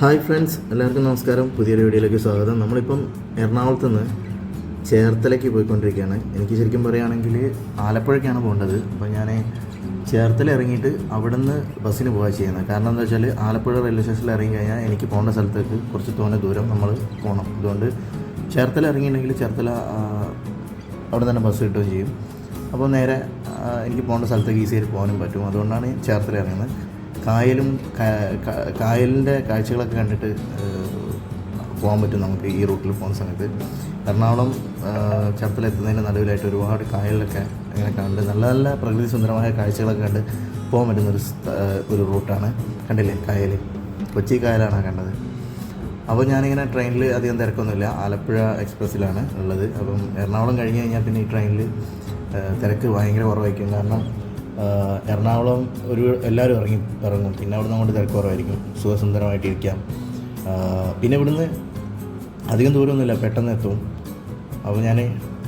Hi friends എല്ലാവർക്കും നമസ്കാരം. പുതിയൊരു വീഡിയോയിലേക്ക് സ്വാഗതം. നമ്മളിപ്പം എറണാകുളത്ത് നിന്ന് ചേർത്തലയ്ക്ക് പോയിക്കൊണ്ടിരിക്കുകയാണ്. എനിക്ക് ശരിക്കും പറയുകയാണെങ്കിൽ ആലപ്പുഴയ്ക്കാണ് പോകേണ്ടത്. അപ്പോൾ ഞാൻ ചേർത്തല ഇറങ്ങിയിട്ട് അവിടെ നിന്ന് ബസ്സിന് പോകാൻ ചെയ്യുന്നത്. കാരണം എന്താ വെച്ചാൽ ആലപ്പുഴ റെയിൽവേ സ്റ്റേഷനിൽ ഇറങ്ങി കഴിഞ്ഞാൽ എനിക്ക് പോകേണ്ട സ്ഥലത്തേക്ക് കുറച്ച് തോന്നെ ദൂരം നമ്മൾ പോകണം. അതുകൊണ്ട് ചേർത്തല ഇറങ്ങിയിട്ടുണ്ടെങ്കിൽ ചേർത്തല അവിടെ തന്നെ ബസ് കിട്ടുകയും ചെയ്യും. അപ്പോൾ നേരെ എനിക്ക് പോകേണ്ട സ്ഥലത്തേക്ക് ഈസിയായിട്ട് പോകാനും പറ്റും. അതുകൊണ്ടാണ് ചേർത്തല ഇറങ്ങുന്നത്. കായലും കായലിന്റെ കാഴ്ചകളൊക്കെ കണ്ടിട്ട് പോകാൻ പറ്റും നമുക്ക് ഈ റൂട്ടിൽ പോകുന്ന സമയത്ത്. എറണാകുളം എത്തുന്നതിന് നടുവിലായിട്ട് ഒരുപാട് കായലിലൊക്കെ അങ്ങനെ കണ്ട് നല്ല നല്ല പ്രകൃതി സുന്ദരമായ കാഴ്ചകളൊക്കെ കണ്ട് പോകാൻ പറ്റുന്ന ഒരു റൂട്ടാണ്. കണ്ടില്ലേ? കായൽ കൊച്ചി കായലാണ് കണ്ടത്. അപ്പോൾ ഞാനിങ്ങനെ ട്രെയിനിൽ അധികം തിരക്കൊന്നുമില്ല. ആലപ്പുഴ എക്സ്പ്രസ്സിലാണ് ഉള്ളത്. അപ്പം എറണാകുളം കഴിഞ്ഞ് കഴിഞ്ഞാൽ പിന്നെ ഈ ട്രെയിനിൽ തിരക്ക് ഭയങ്കര കുറവായിരിക്കും. കാരണം എറണാകുളം ഒരു എല്ലാവരും ഇറങ്ങി ഇറങ്ങും. പിന്നെ അവിടെ അങ്ങോട്ട് തിരക്ക് കുറവായിരിക്കും സുഖസുന്ദരമായിട്ട് ഇരിക്കാം പിന്നെ ഇവിടുന്ന് അധികം ദൂരമൊന്നുമില്ല. പെട്ടെന്ന് എത്തും. അപ്പോൾ ഞാൻ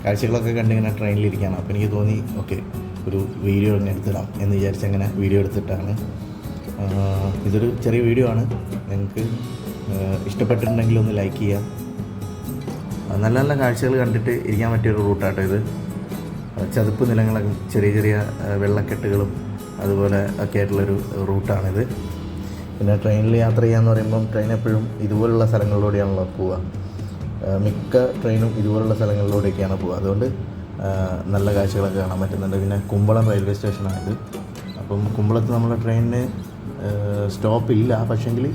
കാഴ്ചകളൊക്കെ കണ്ടിങ്ങനെ ട്രെയിനിലിരിക്കുകയാണ്. അപ്പോൾ എനിക്ക് തോന്നി ഓക്കെ ഒരു വീഡിയോ ഇങ്ങനെ എടുത്തിടാം. എന്ന് വിചാരിച്ച് അങ്ങനെ വീഡിയോ എടുത്തിട്ടാണ്. ഇതൊരു ചെറിയ വീഡിയോ ആണ്. നിങ്ങൾക്ക് ഇഷ്ടപ്പെട്ടിട്ടുണ്ടെങ്കിൽ ഒന്ന് ലൈക്ക് ചെയ്യാം. നല്ല നല്ല കാഴ്ചകൾ കണ്ടിട്ട് ഇരിക്കാൻ പറ്റിയൊരു റൂട്ടാട്ടോ ഇത്. ചതുപ്പ് നിലങ്ങളും ചെറിയ ചെറിയ വെള്ളക്കെട്ടുകളും അതുപോലെ ഒക്കെ ആയിട്ടുള്ളൊരു റൂട്ടാണിത്. പിന്നെ ട്രെയിനിൽ യാത്ര ചെയ്യാന്ന് പറയുമ്പം ട്രെയിൻ എപ്പോഴും ഇതുപോലുള്ള സ്ഥലങ്ങളിലൂടെയാണല്ലോ പോവുക. മിക്ക ട്രെയിനും ഇതുപോലുള്ള സ്ഥലങ്ങളിലൂടെയൊക്കെയാണ് പോവുക. അതുകൊണ്ട് നല്ല കാഴ്ചകളൊക്കെ കാണാൻ പറ്റുന്നുണ്ട്. പിന്നെ കുമ്പളം റെയിൽവേ സ്റ്റേഷനാണിത് അപ്പം കുമ്പളത്ത് നമ്മുടെ ട്രെയിനിന് സ്റ്റോപ്പ് ഇല്ല. പക്ഷേങ്കിൽ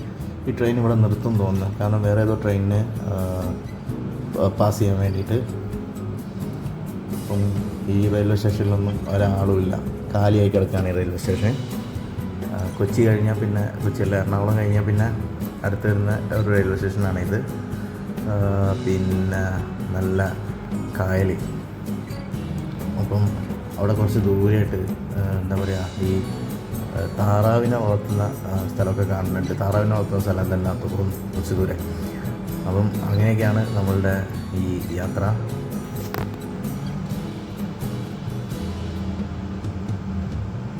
ഈ ട്രെയിൻ ഇവിടെ നിർത്തും തോന്നുന്നു. കാരണം വേറെ ഏതോ ട്രെയിനിന് പാസ് ചെയ്യാൻ വേണ്ടിയിട്ട്. അപ്പം ഈ റെയിൽവേ സ്റ്റേഷനിലൊന്നും ഒരാളുമില്ല കാലിയായി കിടക്കുകയാണ് ഈ റെയിൽവേ സ്റ്റേഷൻ കൊച്ചി കഴിഞ്ഞാൽ പിന്നെ കൊച്ചിയല്ല എറണാകുളം കഴിഞ്ഞാൽ പിന്നെ അടുത്ത് വരുന്ന ഒരു റെയിൽവേ സ്റ്റേഷനാണ് ഇത്. പിന്നെ നല്ല കായൽ അപ്പം അവിടെ കുറച്ച് ദൂരെയായിട്ട് ആ, എന്താ പറയുക ഈ താറാവിനെ വളർത്തുന്ന സ്ഥലമൊക്കെ കാണുന്നുണ്ട്. താറാവിനെ വളർത്തുന്ന സ്ഥലം തന്നെ അപ്പുറം കുറച്ച് ദൂരെ. അപ്പം അങ്ങനെയൊക്കെയാണ് നമ്മളുടെ ഈ യാത്ര.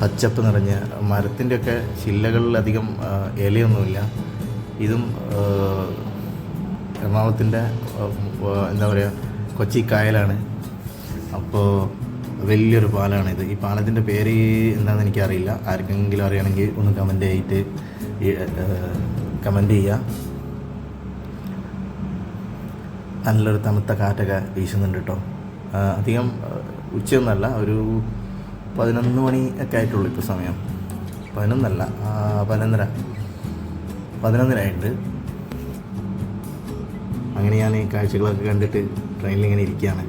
പച്ചപ്പ് നിറഞ്ഞ മരത്തിന്റെയൊക്കെ ശില്ലകളിലധികം ഇലയൊന്നുമില്ല. ഇതും എറണാകുളത്തിന്റെ എന്താ പറയുക കൊച്ചി കായലാണ്. അപ്പോൾ വലിയൊരു പാലമാണിത് ഈ പാലത്തിന്റെ പേര് എന്താണെന്ന് എനിക്കറിയില്ല. ആർക്കെങ്കിലും അറിയണമെങ്കിൽ ഒന്ന് കമന്റ് ചെയ്തിട്ട് കമന്റ് ചെയ്യുക നല്ലൊരു തണുത്ത കാറ്റൊക്കെ വീശുന്നുണ്ട് കേട്ടോ അധികം ഉച്ചയൊന്നുമല്ല. ഒരു പതിനൊന്ന് മണി ഒക്കെ ആയിട്ടുള്ളൂ ഇപ്പോൾ സമയം. പതിനൊന്നല്ല പതിനൊന്നര. പതിനൊന്നരായിട്ട് അങ്ങനെ ഞാൻ ഈ കാഴ്ചകളൊക്കെ കണ്ടിട്ട് ട്രെയിനിൽ ഇങ്ങനെ ഇരിക്കുകയാണ്.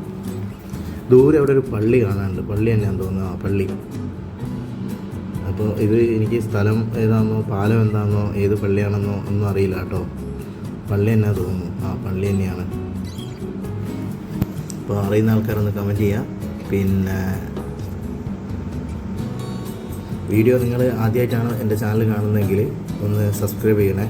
ദൂരെ അവിടെ ഒരു പള്ളി കാണാനുണ്ട്. പള്ളി തന്നെയാണെന്ന് തോന്നുന്നു ആ പള്ളി. അപ്പോൾ ഇത് എനിക്ക് സ്ഥലം ഏതാണെന്നോ പാലം എന്താണെന്നോ ഏത് പള്ളിയാണെന്നോ ഒന്നും അറിയില്ല കേട്ടോ. പള്ളി തന്നെ തോന്നുന്നു. ആ പള്ളി തന്നെയാണ്. അപ്പോൾ അറിയുന്ന ആൾക്കാരൊന്ന് കമന്റ് ചെയ്യാം. പിന്നെ വീഡിയോ നിങ്ങൾ ആദ്യമായിട്ടാണ് എന്റെ ചാനൽ കാണുന്നതെങ്കിൽ ഒന്ന് സബ്സ്ക്രൈബ് ചെയ്യണേ.